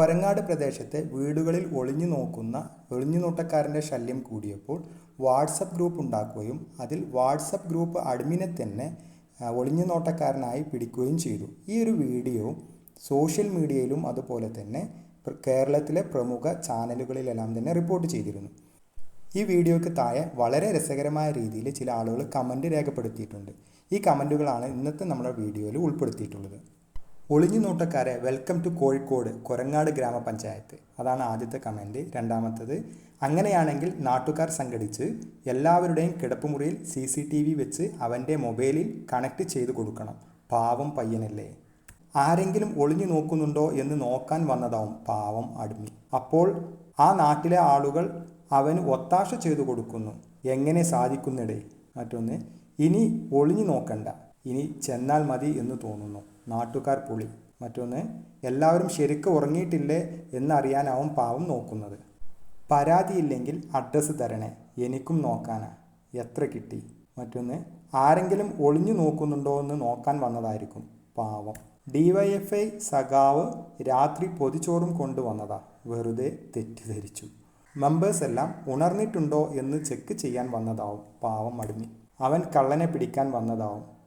കൊരങ്ങാട് പ്രദേശത്തെ വീടുകളിൽ ഒളിഞ്ഞു നോക്കുന്ന ഒളിഞ്ഞുനോട്ടക്കാരന്റെ ശല്യം കൂടിയപ്പോൾ വാട്സപ്പ് ഗ്രൂപ്പ് ഉണ്ടാക്കുകയും അതിൽ വാട്സപ്പ് ഗ്രൂപ്പ് അഡ്മിനെ തന്നെ ഒളിഞ്ഞു ഒളിഞ്ഞുനോട്ടക്കാരനായി പിടിക്കുകയും ചെയ്തു. ഈ ഒരു വീഡിയോ സോഷ്യൽ മീഡിയയിലും അതുപോലെ തന്നെ കേരളത്തിലെ പ്രമുഖ ചാനലുകളിലെല്ലാം തന്നെ റിപ്പോർട്ട് ചെയ്തിരുന്നു. ഈ വീഡിയോയ്ക്ക് താഴെ വളരെ രസകരമായ രീതിയിൽ ചില ആളുകൾ കമന്റ് രേഖപ്പെടുത്തിയിട്ടുണ്ട്. ഈ കമന്റുകളാണ് ഇന്നത്തെ നമ്മുടെ വീഡിയോയിൽ ഉൾപ്പെടുത്തിയിട്ടുള്ളത്. ഒളിഞ്ഞു നോട്ടക്കാരെ വെൽക്കം ടു കോഴിക്കോട് കൊരങ്ങാട് ഗ്രാമപഞ്ചായത്ത്. അതാണ് ആദ്യത്തെ കമന്റ് രണ്ടാമത്തത് അങ്ങനെയാണെങ്കിൽ നാട്ടുകാർ സംഘടിച്ച് എല്ലാവരുടെയും കിടപ്പുമുറിയിൽ സി സി ടി വി വെച്ച് അവന്റെ മൊബൈലിൽ കണക്ട് ചെയ്തു കൊടുക്കണം. പാവം പയ്യനല്ലേ. ആരെങ്കിലും ഒളിഞ്ഞു നോക്കുന്നുണ്ടോ എന്ന് നോക്കാൻ വന്നതാവും പാവം അടിമി. അപ്പോൾ ആ നാട്ടിലെ ആളുകൾ അവന് ഒത്താശ ചെയ്തു കൊടുക്കുന്നു. എങ്ങനെ സാധിക്കുന്നിടേ. മറ്റൊന്ന് ഇനി ഒളിഞ്ഞു നോക്കണ്ട. ഇനി ചെന്നാൽ മതി എന്ന് തോന്നുന്നു. നാട്ടുകാർ പുളി. മറ്റൊന്ന് എല്ലാവരും ശരിക്ക് ഉറങ്ങിയിട്ടില്ലേ എന്നറിയാനാവും പാവം നോക്കുന്നത്. പരാതിയില്ലെങ്കിൽ അഡ്രസ്സ് തരണേ. എനിക്കും നോക്കാനാ. എത്ര കിട്ടി? മറ്റൊന്ന് ആരെങ്കിലും ഒളിഞ്ഞു നോക്കുന്നുണ്ടോ എന്ന് നോക്കാൻ വന്നതായിരിക്കും. പാവം. ഡിവൈഎഫ്ഐ സഖാവ് രാത്രി പൊതിച്ചോറും കൊണ്ടുവന്നതാ. വെറുതെ തെറ്റിദ്ധരിച്ചു. മെമ്പേഴ്സ് എല്ലാം ഉണർന്നിട്ടുണ്ടോ എന്ന് ചെക്ക് ചെയ്യാൻ വന്നതാവും. പാവം അടിമി. അവൻ കള്ളനെ പിടിക്കാൻ വന്നതാവും.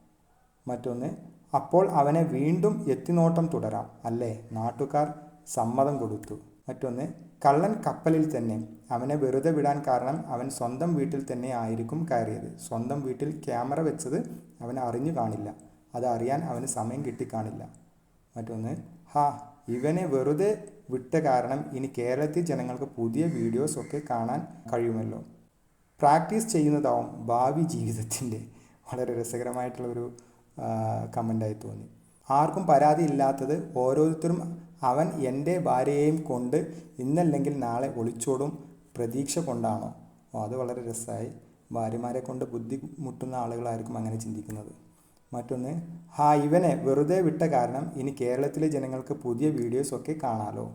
മറ്റൊന്ന് അപ്പോൾ അവനെ വീണ്ടും എത്തിനോട്ടം തുടരാം. അല്ലേ? നാട്ടുകാർ സമ്മതം കൊടുത്തു. മറ്റൊന്ന് കള്ളൻ കപ്പലിൽ തന്നെ. അവനെ വെറുതെ വിടാൻ കാരണം അവൻ സ്വന്തം വീട്ടിൽ തന്നെ ആയിരിക്കും കയറിയത്. സ്വന്തം വീട്ടിൽ ക്യാമറ വെച്ചത് അവൻ അറിഞ്ഞു കാണില്ല. അത് അറിയാൻ അവന് സമയം കിട്ടിക്കാണില്ല. മറ്റൊന്ന് ഹാ ഇവനെ വെറുതെ വിട്ട കാരണം ഇനി കേരളത്തിൽ ജനങ്ങൾക്ക് പുതിയ വീഡിയോസ് ഒക്കെ കാണാൻ കഴിയുമല്ലോ. പ്രാക്ടീസ് ചെയ്യുന്നതാവും ഭാവി ജീവിതത്തിന്റെ. വളരെ രസകരമായിട്ടുള്ള ഒരു കമന്റായി തോന്നി. ആർക്കും പരാതി ഇല്ലാത്തത് ഓരോരുത്തരും അവൻ എന്റെ ഭാര്യയെയും കൊണ്ട് ഇന്നല്ലെങ്കിൽ നാളെ ഒളിച്ചോടും പ്രതീക്ഷ കൊണ്ടാണോ? അത് വളരെ രസമായി. ഭാര്യമാരെ കൊണ്ട് ബുദ്ധിമുട്ടുന്ന ആളുകളായിരിക്കും അങ്ങനെ ചിന്തിക്കുന്നത്. മറ്റൊന്ന് ഹാ ഇവനെ വെറുതെ വിട്ട കാരണം ഇനി കേരളത്തിലെ ജനങ്ങൾക്ക് പുതിയ വീഡിയോസ് ഒക്കെ കാണാലോ?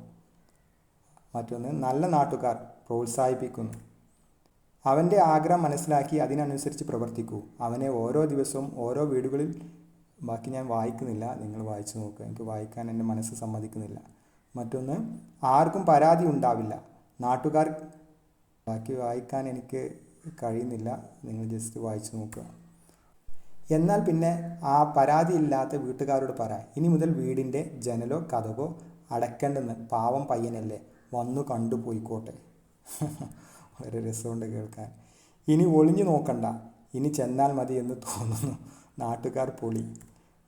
മറ്റൊന്ന് നല്ല നാട്ടുകാർ പ്രോത്സാഹിപ്പിക്കുന്നു. അവന്റെ ആഗ്രഹം മനസ്സിലാക്കി അതിനനുസരിച്ച് പ്രവർത്തിക്കൂ. അവനെ ഓരോ ദിവസവും ഓരോ വീടുകളിൽ ബാക്കി ഞാൻ വായിക്കുന്നില്ല. നിങ്ങൾ വായിച്ചു നോക്കുക എനിക്ക് വായിക്കാൻ എന്റെ മനസ്സ് സമ്മതിക്കുന്നില്ല. മറ്റൊന്ന് ആർക്കും പരാതി ഉണ്ടാവില്ല. നാട്ടുകാർ ബാക്കി വായിക്കാൻ എനിക്ക് കഴിയുന്നില്ല. നിങ്ങൾ ജസ്റ്റ് വായിച്ചു നോക്കുക എന്നാൽ പിന്നെ ആ പരാതി ഇല്ലാത്ത വീട്ടുകാരോട് പറ. ഇനി മുതൽ വീടിന്റെ ജനലോ കഥകോ അടക്കേണ്ടെന്ന് പാവം പയ്യനല്ലേ. വന്നു കണ്ടുപോയിക്കോട്ടെ. വളരെ രസമുണ്ട് കേൾക്കാൻ. ഇനി ഒളിഞ്ഞു നോക്കണ്ട. ഇനി ചെന്നാൽ മതി എന്ന് തോന്നുന്നു. നാട്ടുകാർ പൊളി.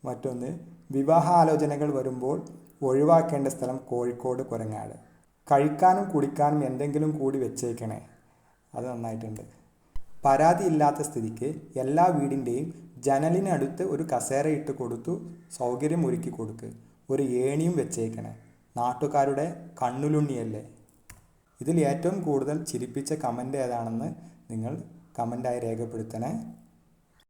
മറ്റൊന്ന് വിവാഹാലോചനകൾ വരുമ്പോൾ ഒഴിവാക്കേണ്ട സ്ഥലം കോഴിക്കോട് കുരങ്ങാട്. കഴിക്കാനും കുടിക്കാനും എന്തെങ്കിലും കൂടി വെച്ചേക്കണേ. അത് നന്നായിട്ടുണ്ട്. പരാതി ഇല്ലാത്ത സ്ഥിതിക്ക് എല്ലാ വീടിന്റെയും ജനലിനടുത്ത് ഒരു കസേര ഇട്ട് കൊടുത്തു സൗകര്യം ഒരുക്കി കൊടുക്ക്. ഒരു ഏണിയും വെച്ചേക്കണേ. നാട്ടുകാരുടെ കണ്ണുലുണ്ണിയല്ലേ? ഇതിൽ ഏറ്റവും കൂടുതൽ ചിരിപ്പിച്ച കമന്റ് ഏതാണെന്ന് നിങ്ങൾ കമന്റായി രേഖപ്പെടുത്തണേ.